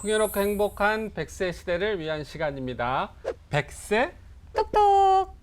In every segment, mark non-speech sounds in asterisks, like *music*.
풍요롭고 행복한 100세 시대를 위한 시간입니다. 100세 똑똑.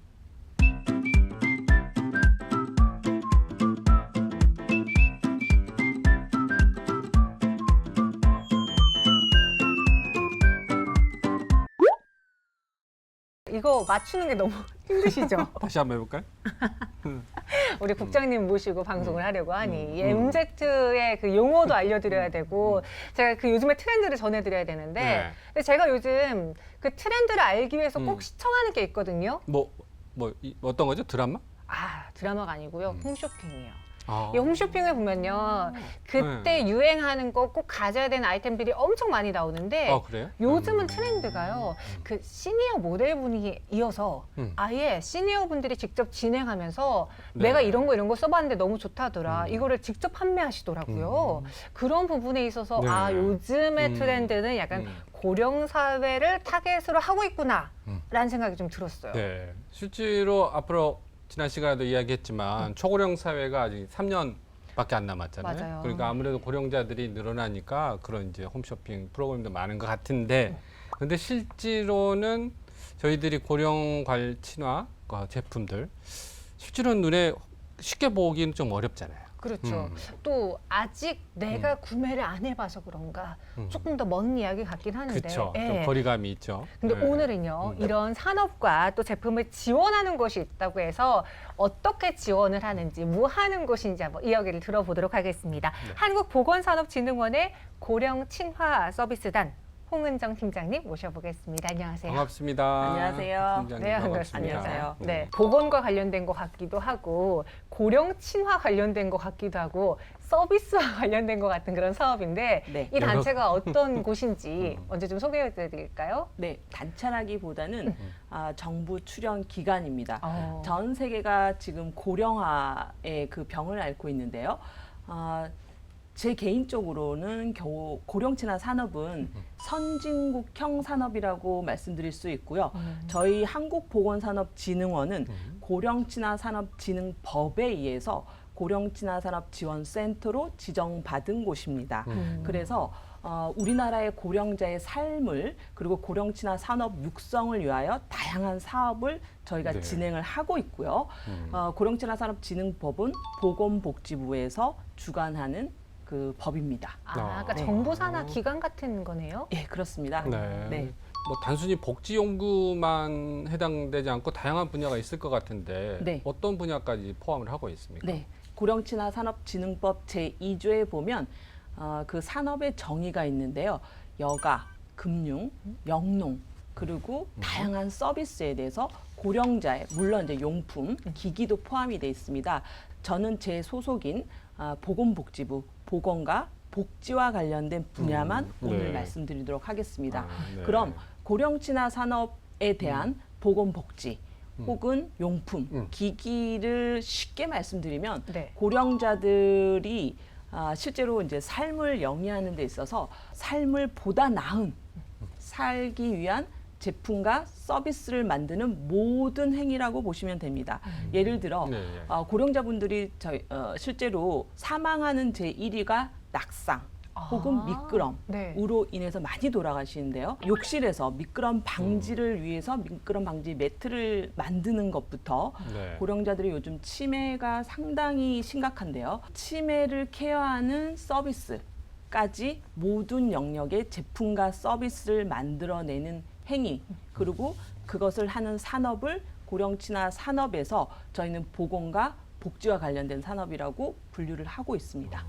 이거 맞추는 게 너무 *laughs* 힘드시죠? 다시 한번 해볼까요? *laughs* *laughs* 우리 국장님 모시고 방송을 하려고 하니 이 음. MZ의 그 용어도 알려드려야 되고 제가 그 요즘의 트렌드를 전해드려야 되는데 네. 근데 제가 요즘 그 트렌드를 알기 위해서 꼭 음. 시청하는 게 있거든요. 뭐, 뭐 이- 어떤 거죠? 드라마? 아 드라마가 아니고요, 음. 홈쇼핑이에요. 아. 이 홈쇼핑을 보면요, 그때 네. 유행하는 거 꼭 가져야 되는 아이템들이 엄청 많이 나오는데 아 그래요? 요즘은 음. 트렌드가요, 그 시니어 모델분이 이어서 음. 아예 시니어 분들이 직접 진행하면서 네. 내가 이런 거 이런 거 써봤는데 너무 좋다더라. 음. 이거를 직접 판매하시더라고요. 음. 그런 부분에 있어서 네. 아 요즘의 음. 트렌드는 약간 음. 고령 사회를 타겟으로 하고 있구나라는 음. 생각이 좀 들었어요. 네. 실제로 앞으로 지난 시간에도 이야기했지만 초고령 사회가 아직 3년밖에 안 남았잖아요. 맞아요. 그러니까 아무래도 고령자들이 늘어나니까 그런 이제 홈쇼핑 프로그램도 많은 것 같은데, 근데 실제로는 저희들이 고령 관 친화 어, 제품들 실제로 눈에 쉽게 보기는 좀 어렵잖아요. 그렇죠. 음. 또 아직 내가 구매를 안 해봐서 그런가 음. 조금 더 먼 이야기 같긴 하는데. 그렇죠. 예. 좀 거리감이 있죠. 근데 네. 오늘은요 음. 이런 산업과 또 제품을 지원하는 곳이 있다고 해서 어떻게 지원을 하는지 뭐 하는 곳인지 한번 이야기를 들어보도록 하겠습니다. 네. 한국보건산업진흥원의 고령 친화 서비스단 홍은정 팀장님 모셔보겠습니다. 안녕하세요. 반갑습니다. 안녕하세요. 팀장님 네, 반갑습니다. 안녕하세요. 네, 보건과 관련된 것 같기도 하고 고령 친화 관련된 것 같기도 하고 서비스와 *laughs* 관련된 것 같은 그런 사업인데 네. 이 단체가 *laughs* 어떤 곳인지 음. 먼저 좀 소개해드릴까요? 네, 단체라기보다는 음. 아, 정부 출연 기관입니다. 어. 전 세계가 지금 고령화의 그 병을 앓고 있는데요. 아, 제 개인적으로는 겨우 고령친화 산업은 선진국형 산업이라고 말씀드릴 수 있고요. 음. 저희 한국보건산업진흥원은 음. 고령친화 산업진흥법에 의해서 고령친화 산업지원센터로 지정받은 곳입니다. 음. 그래서 어, 우리나라의 고령자의 삶을 그리고 고령친화 산업 육성을 위하여 다양한 사업을 저희가 네. 진행을 하고 있고요. 음. 어, 고령친화 산업진흥법은 보건복지부에서 주관하는 그 법입니다. 아, 그러니까 네. 정부 산하 기관 같은 거네요. 예, 그렇습니다. 네. 네. 뭐 단순히 복지 연구만 해당되지 않고 다양한 분야가 있을 것 같은데 네. 어떤 분야까지 포함을 하고 있습니까? 네. 고령친화 산업진흥법 제2조에 보면 어, 그 산업의 정의가 있는데요. 여가, 금융, 영농, 그리고 다양한 서비스에 대해서 고령자의 물론 이제 용품, 기기도 포함이 돼 있습니다. 저는 제 소속인 아, 보건복지부 보건과 복지와 관련된 분야만 음, 오늘 네. 말씀드리도록 하겠습니다. 아, 네. 그럼 고령친화 산업에 대한 보건복지 음. 혹은 용품, 음. 기기를 쉽게 말씀드리면 네. 고령자들이 아, 실제로 이제 삶을 영위하는 데 있어서 삶을 보다 나은 살기 위한 제품과 서비스를 만드는 모든 행위라고 보시면 됩니다. 예를 들어 네, 네. 어, 고령자분들이 저희, 어, 실제로 사망하는 제 1위가 낙상 혹은 아, 미끄럼으로 네. 인해서 많이 돌아가시는데요. 욕실에서 미끄럼 방지를 위해서 미끄럼 방지 매트를 만드는 것부터 네. 고령자들이 요즘 치매가 상당히 심각한데요. 치매를 케어하는 서비스까지 모든 영역의 제품과 서비스를 만들어내는 행위 그리고 그것을 하는 산업을 고령친화 산업에서 저희는 보건과 복지와 관련된 산업이라고 분류를 하고 있습니다.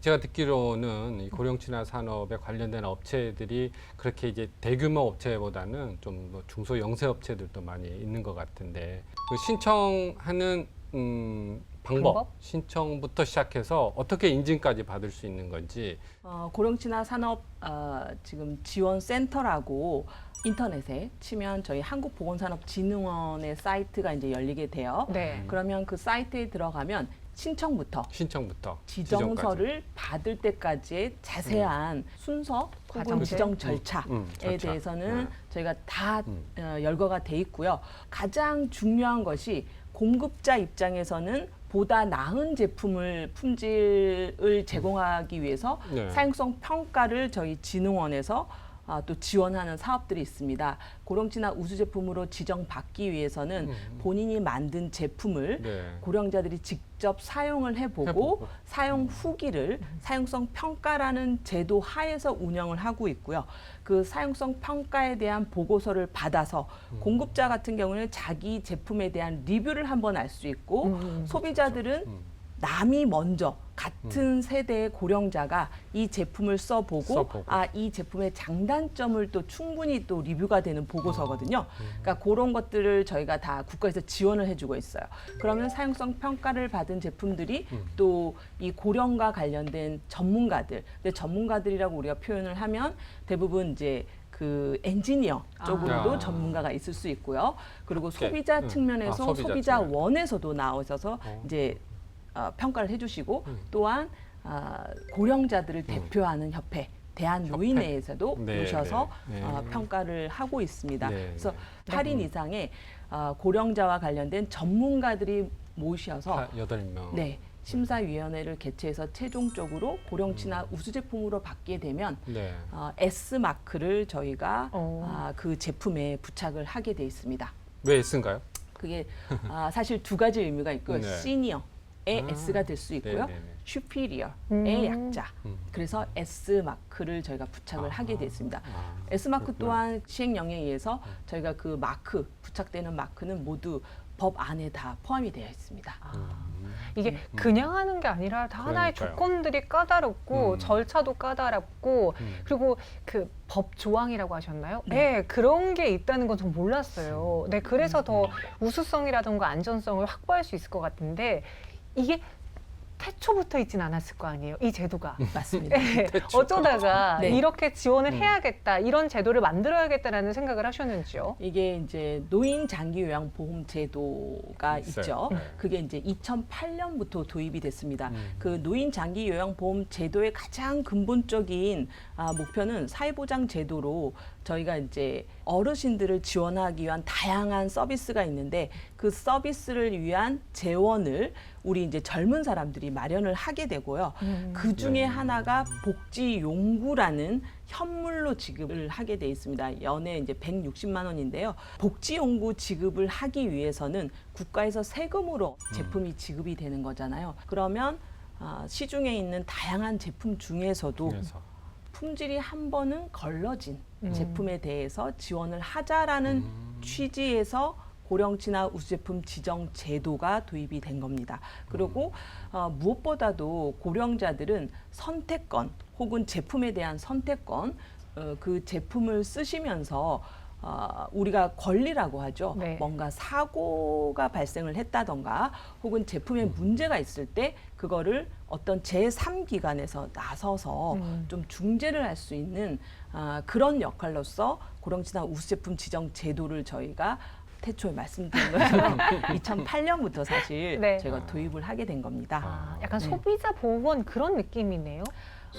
제가 듣기로는 이 고령친화 산업에 관련된 업체들이 그렇게 이제 대규모 업체보다는 좀 뭐 중소 영세 업체들도 많이 있는 것 같은데 그 신청하는 음, 방법, 방법? 신청부터 시작해서 어떻게 인증까지 받을 수 있는 건지 어, 고령친화 산업 어, 지금 지원센터라고 인터넷에 치면 저희 한국보건산업진흥원의 사이트가 이제 열리게 돼요. 네. 그러면 그 사이트에 들어가면 신청부터 신청부터 지정서를 받을 때까지의 자세한 순서 혹은 과정들? 지정 절차에 음, 절차. 대해서는 네. 저희가 다 음. 어, 열거가 돼 있고요. 가장 중요한 것이 공급자 입장에서는 보다 나은 제품을 품질을 제공하기 위해서 네. 사용성 평가를 저희 진흥원에서 아, 또 지원하는 사업들이 있습니다. 고령진화 우수 제품으로 지정받기 위해서는 음. 본인이 만든 제품을 네. 고령자들이 직접 사용을 해보고, 해보고. 사용 후기를 사용성 평가라는 제도 하에서 운영을 하고 있고요. 그 사용성 평가에 대한 보고서를 받아서 공급자 같은 경우는 자기 제품에 대한 리뷰를 한번 알 수 있고 음. 소비자들은 음. 남이 먼저 같은 세대의 고령자가 이 제품을 써보고, 써보고. 아이 제품의 장단점을 또 충분히 또 리뷰가 되는 보고서거든요. 그러니까 그런 것들을 저희가 다 국가에서 지원을 해주고 있어요. 그러면 사용성 평가를 받은 제품들이 또이 고령과 관련된 전문가들, 근데 전문가들이라고 우리가 표현을 하면 대부분 이제 그 엔지니어 쪽으로도 아. 전문가가 있을 수 있고요. 그리고. 소비자 음. 측면에서 아, 소비자 소비자 측면. 원에서도 나오셔서 어. 이제 어, 평가를 해주시고 음. 또한 아, 고령자들을 대표하는 협회 대한 노인회에서도 네, 오셔서 네, 네. 어, 평가를 하고 있습니다. 네, 그래서 네. 8인 이상의 어, 고령자와 관련된 전문가들이 모셔서 아, 여덟 명. 네 심사위원회를 개최해서 최종적으로 고령친화 우수 제품으로 받게 되면 네. 어, S 마크를 저희가 어. 아, 그 제품에 부착을 하게 돼 있습니다. 왜 S인가요? 그게 아, 사실 두 가지 의미가 있고 요. 네. 시니어 의 아, S가 될 수 있고요. 네, 네, 네. 슈피리어의 음. 약자. 음. 그래서 S 마크를 저희가 부착을 아. 하게 됐습니다. 아, S 마크 그렇구나. 또한 시행령에 의해서 저희가 그 마크 부착되는 마크는 모두 법 안에 다 포함이 되어 있습니다. 음. 이게 그냥 하는 게 아니라 다 하나의 그러니까요. 조건들이 까다롭고 음. 절차도 까다롭고 음. 그리고 그 법 조항이라고 하셨나요? 네. 그런 게 있다는 건전 몰랐어요. 네, 그래서 더 우수성이라든가 안전성을 확보할 수 있을 것 같은데 이게 태초부터 있진 않았을 거 아니에요. 이 제도가. *laughs* 맞습니다. 네, 태초부터. 어쩌다가 네. 이렇게 지원을 음. 해야겠다, 이런 제도를 만들어야겠다라는 생각을 하셨는지요? 이게 이제 노인 장기 요양 보험 제도가 있어요. 있죠. 네. 그게 이제 2008년부터 도입이 됐습니다. 음. 그 노인 장기 요양 보험 제도의 가장 근본적인 아, 목표는 사회보장 제도로 저희가 이제 어르신들을 지원하기 위한 다양한 서비스가 있는데 그 서비스를 위한 재원을 우리 이제 젊은 사람들이 마련을 하게 되고요. 음. 그 중에 네. 하나가 복지 용구라는 현물로 지급을 하게 돼 있습니다. 연에 이제 160만 원인데요. 복지 용구 지급을 하기 위해서는 국가에서 세금으로 제품이 지급이 되는 거잖아요. 그러면 아, 시중에 있는 다양한 제품 중에서도 품질이 한 번은 걸러진 음. 제품에 대해서 지원을 하자라는 음. 취지에서 고령친화 우수제품 지정 제도가 도입이 된 겁니다. 그리고 어, 무엇보다도 고령자들은 선택권 혹은 제품에 대한 선택권 어, 그 제품을 쓰시면서 어, 우리가 권리라고 하죠. 네. 뭔가 사고가 발생을 했다던가 혹은 제품에 문제가 있을 때 그거를 어떤 제3기관에서 나서서 음. 좀 중재를 할 수 있는 아, 그런 역할로서 고령친화 우수제품 지정 제도를 저희가 태초에 말씀드린 것처럼 2008년부터 *laughs* 사실 네. 저희가 도입을 하게 된 겁니다. 아, 약간 네. 소비자 보호원 그런 느낌이네요.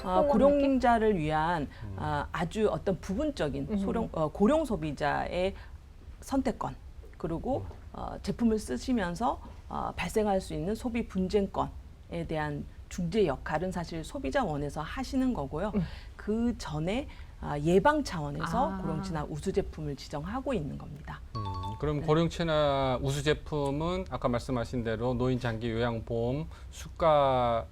아, 느낌? 고령자를 위한 아, 아주 어떤 부분적인 음. 소령, 어, 고령 소비자의 선택권 그리고 어, 제품을 쓰시면서 어, 발생할 수 있는 소비 분쟁권에 대한 중재 역할은 사실 소비자원에서 하시는 거고요. 음. 그 전에 아, 예방 차원에서 아. 고령 친화 우수 제품을 지정하고 있는 겁니다. 음, 그럼 고령체나 우수 제품은 아까 말씀하신 대로 노인 장기 요양 보험 수가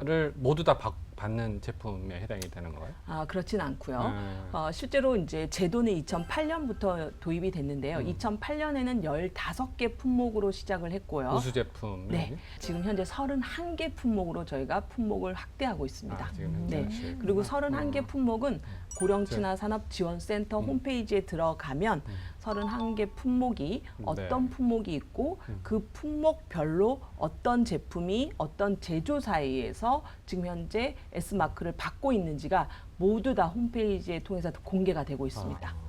를 모두 다 받, 받는 제품에 해당이 되는 건가요? 아, 그렇진 않고요. 음. 어, 실제로 이제 제도는 2008년부터 도입이 됐는데요. 음. 2008년에는 15개 품목으로 시작을 했고요. 우수 제품. 네. 지금 현재 31개 품목으로 저희가 품목을 확대하고 있습니다. 아, 지금 현재 네. 그리고 31개 품목은 고령친화 음. 산업지원센터 홈페이지에 들어가면 31개 품목이 어떤 네. 품목이 있고 음. 그 품목별로 어떤 제품이 어떤 제조사에서 지금 현재 S마크를 받고 있는지가 모두 다 홈페이지에 통해서 공개가 되고 있습니다. 아.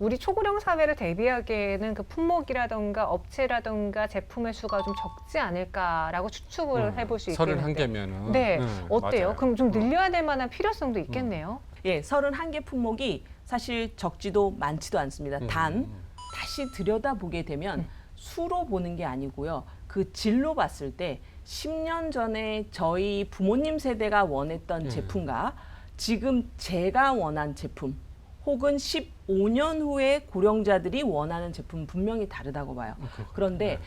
우리 초고령 사회를 대비하기에는 그 품목이라든가 업체라든가 제품의 수가 좀 적지 않을까라고 추측을 해볼 수 있겠는데. 31개면은 네, 어때요? 그럼 좀늘 늘려야 될 만한 필요성도 있겠네요. 예, 31개 품목이 사실 적지도 많지도 않습니다. 음. 단 다시 들여다보게 되면 수로 보는 게 아니고요. 그 질로 봤을 때 10년 전에 저희 부모님 세대가 원했던 음. 제품과 지금 제가 원한 제품 혹은 15년 후에 고령자들이 원하는 제품 분명히 다르다고 봐요. 그런데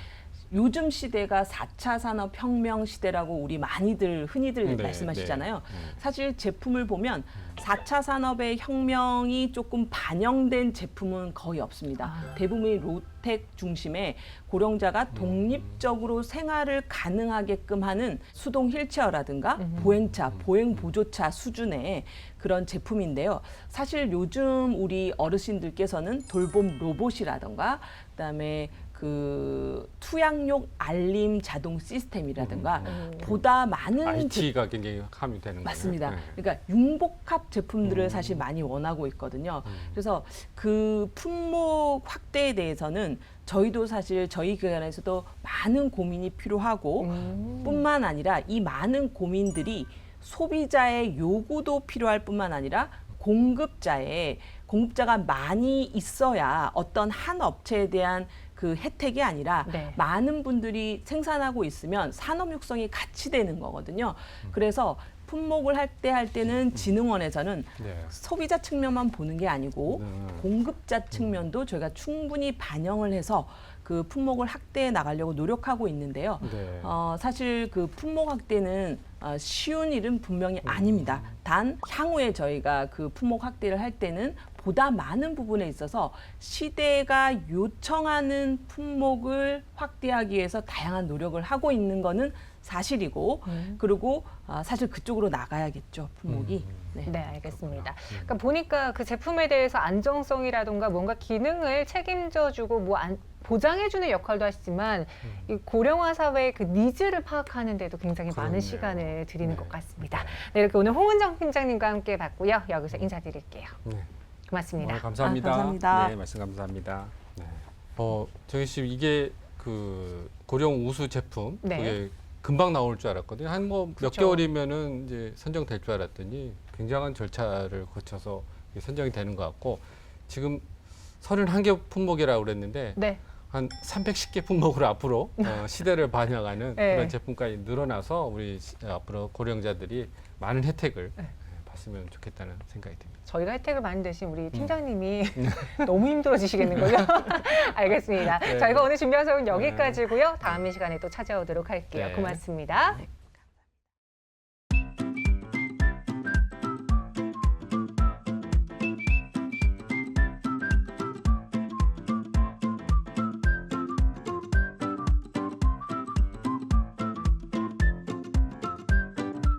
요즘 시대가 4차 산업혁명 시대라고 우리 많이들 흔히들 네, 말씀하시잖아요. 네. 음. 사실 제품을 보면 4차 산업의 혁명이 조금 반영된 제품은 거의 없습니다. 아. 대부분이 로텍 중심의 고령자가 독립적으로 생활을 가능하게끔 하는 수동 휠체어라든가 음. 보행차, 보행 보조차 수준의 그런 제품인데요. 사실 요즘 우리 어르신들께서는 돌봄 로봇이라든가 그다음에 그 투약용 알림 자동 시스템이라든가 음. 보다 많은 제- IT가 굉장히 함유되는 거예요. 맞습니다. 네. 그러니까 융복합 제품들을 음. 사실 많이 원하고 있거든요. 음. 그래서 그 품목 확대에 대해서는 저희도 사실 저희 기관에서도 많은 고민이 필요하고 음. 뿐만 아니라 이 많은 고민들이 소비자의 요구도 필요할 뿐만 아니라 공급자의 공급자가 많이 있어야 어떤 한 업체에 대한 그 혜택이 아니라 네. 많은 분들이 생산하고 있으면 산업 육성이 같이 되는 거거든요. 그래서 품목을 할때할 때는 진흥원에서는 네. 소비자 측면만 보는 게 아니고 음. 공급자 측면도 저희가 충분히 반영을 해서 그 품목을 확대해 나가려고 노력하고 있는데요. 네. 어, 사실 그 품목 확대는 어, 쉬운 일은 분명히 아닙니다. 단 향후에 저희가 그 품목 확대를 할 때는 보다 많은 부분에 있어서 시대가 요청하는 품목을 확대하기 위해서 다양한 노력을 하고 있는 거는 사실이고 음. 그리고 아, 사실 그쪽으로 나가야겠죠 품목이. 네. 네, 알겠습니다. 그러니까 보니까 그 제품에 대해서 안정성이라든가 뭔가 기능을 책임져주고 뭐 안, 보장해주는 역할도 하시지만 이 고령화 사회의 그 니즈를 파악하는 데도 굉장히 많은 그렇네요. 시간을 드리는 네. 것 같습니다. 네. 네, 이렇게 오늘 홍은정 팀장님과 함께 봤고요. 여기서 인사드릴게요. 네. 고맙습니다. 오늘 감사합니다. 아, 감사합니다. 네, 말씀 감사합니다. 네. 어, 정희 씨 이게 그 고령 우수 제품 네. 그게 금방 나올 줄 알았거든요. 한 뭐몇 그쵸. 개월이면은 이제 선정될 줄 알았더니 굉장한 절차를 거쳐서 선정이 되는 것 같고 지금 31개 품목이라고 그랬는데 네, 한 310개 품목으로 앞으로 어, *laughs* 시대를 반영하는 네. 그런 제품까지 늘어나서 우리 시- 앞으로 고령자들이 많은 혜택을 네. 예, 봤으면 좋겠다는 생각이 듭니다. 저희가 혜택을 많이 대신 음. 우리 팀장님이 *laughs* 너무 힘들어지시겠는 거죠? *laughs* 알겠습니다. 네. 저희가 오늘 준비한 소은 여기까지고요. 다음 이 시간에 또 찾아오도록 할게요. 네. 고맙습니다.